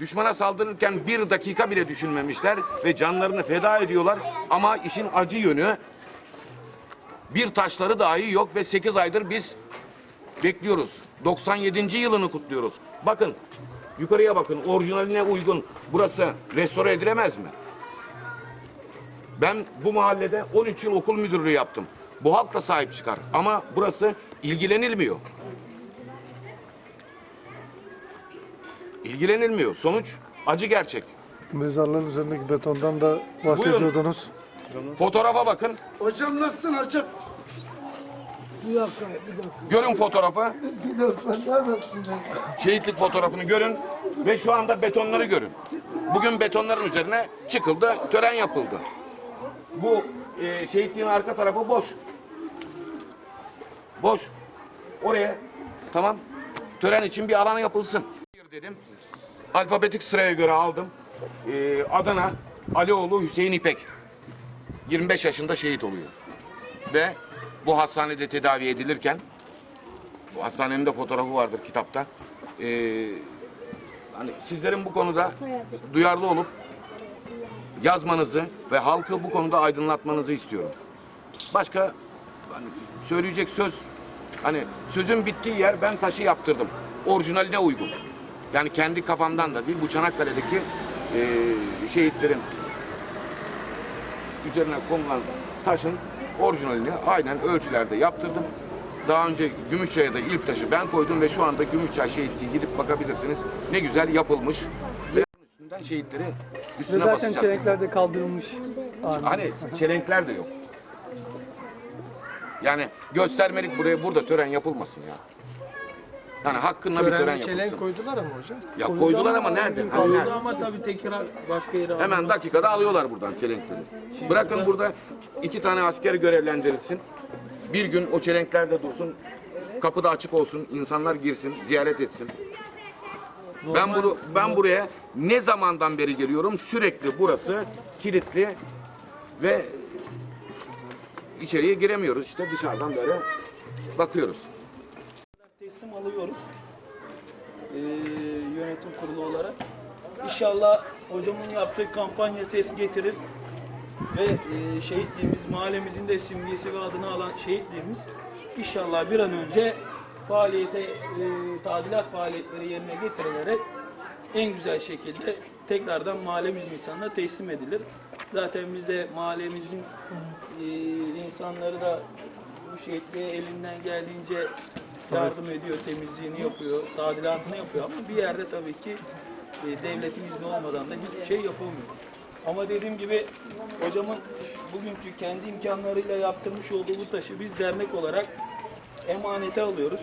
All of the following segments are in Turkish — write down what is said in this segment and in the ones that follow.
Düşmana saldırırken bir dakika bile düşünmemişler ve canlarını feda ediyorlar. Ama işin acı yönü bir taşları dahi yok ve 8 aydır biz bekliyoruz. 97. yılını kutluyoruz. Bakın yukarıya bakın orijinaline uygun. Burası restore edilemez mi? Ben bu mahallede 13 yıl okul müdürlüğü yaptım. Bu halk da sahip çıkar. Ama burası ilgilenilmiyor. İlgilenilmiyor. Sonuç acı gerçek. Mezarlığın üzerindeki betondan da bahsediyordunuz. Fotoğrafa bakın. Hocam nasılsın hocam? Bir dakika, bir dakika. Görün fotoğrafı. Bir dakika, neredesin? Şehitlik fotoğrafını görün ve şu anda betonları görün. Bugün betonların üzerine çıkıldı, tören yapıldı. Bu e, şehitliğin arka tarafı boş. Boş. Oraya tamam tören için bir alan yapılsın. Dedim. Alfabetik sıraya göre aldım. E, Adana Alioğlu Hüseyin İpek. 25 yaşında şehit oluyor. Ve bu hastanede tedavi edilirken bu hastanenin de fotoğrafı vardır kitapta. Ee, hani sizlerin bu konuda duyarlı olup yazmanızı ve halkı bu konuda aydınlatmanızı istiyorum. Başka hani söyleyecek söz hani sözün bittiği yer ben taşı yaptırdım. Orijinaline uygun. Yani kendi kafamdan da değil bu Çanakkale'deki eee şehitlerin üzerine konulan taşın orijinalini aynen ölçülerde yaptırdım. Daha önce Gümüşçay'a da ilk taşı ben koydum ve şu anda Gümüşçay şehitliği gidip bakabilirsiniz. Ne güzel yapılmış. Ve üstünden şehitleri Ve üstüne zaten basacağız. çelenkler de kaldırılmış. Hani çelenkler de yok. Yani göstermelik buraya burada tören yapılmasın ya. Yani hakkında bir tören yapılsın. koydular ama hocam. Ya koydular ama nerede? Hani nerede? ama tabii tekrar başka yere Hemen alınması- dakikada alıyorlar buradan çelenkleri. Bırakın burada iki tane asker görevlendirilsin. Bir gün o çelenkler de dursun. Kapıda açık olsun. insanlar girsin, ziyaret etsin. Ben Normal- bunu ben buraya ne zamandan beri geliyorum? Sürekli burası kilitli ve içeriye giremiyoruz. İşte dışarıdan böyle bakıyoruz. Alıyoruz. Ee, yönetim kurulu olarak. İnşallah hocamın yaptığı kampanya ses getirir ve e, şehitliğimiz, mahallemizin de simgesi ve adını alan şehitliğimiz inşallah bir an önce faaliyete, e, tadilat faaliyetleri yerine getirilerek en güzel şekilde tekrardan mahallemizin insanına teslim edilir. Zaten biz de mahallemizin e, insanları da bu şehitliğe elinden geldiğince yardım ediyor, temizliğini yapıyor, tadilatını yapıyor ama bir yerde tabii ki e, devletin izni olmadan da hiçbir şey yapılmıyor. Ama dediğim gibi hocamın bugünkü kendi imkanlarıyla yaptırmış olduğu bu taşı biz dernek olarak emanete alıyoruz.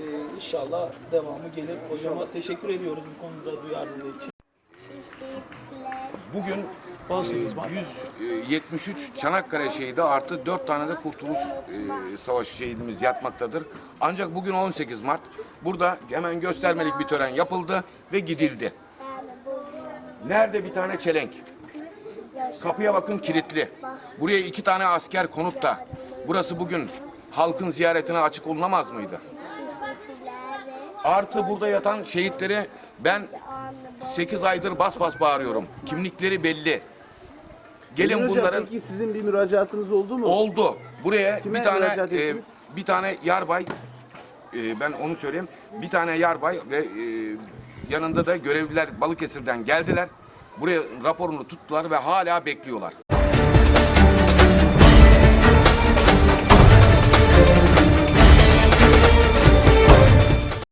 Ee, inşallah devamı gelir. Hocama teşekkür ediyoruz bu konuda duyarlılığı için. Bugün 18 e, Mart. 173 Çanakkale şehidi artı 4 tane de Kurtuluş e, Savaşı şehidimiz yatmaktadır. Ancak bugün 18 Mart. Burada hemen göstermelik bir tören yapıldı ve gidildi. Nerede bir tane çelenk? Kapıya bakın kilitli. Buraya iki tane asker konutta. Burası bugün halkın ziyaretine açık olunamaz mıydı? Artı burada yatan şehitleri ben 8 aydır bas bas bağırıyorum. Kimlikleri belli. Gelin Hocam, bunların Peki sizin bir müracaatınız oldu mu? oldu. Buraya Kime bir tane e, ettiniz? bir tane yarbay e, ben onu söyleyeyim. Bir tane yarbay ve e, yanında da görevliler Balıkesir'den geldiler. Buraya raporunu tuttular ve hala bekliyorlar.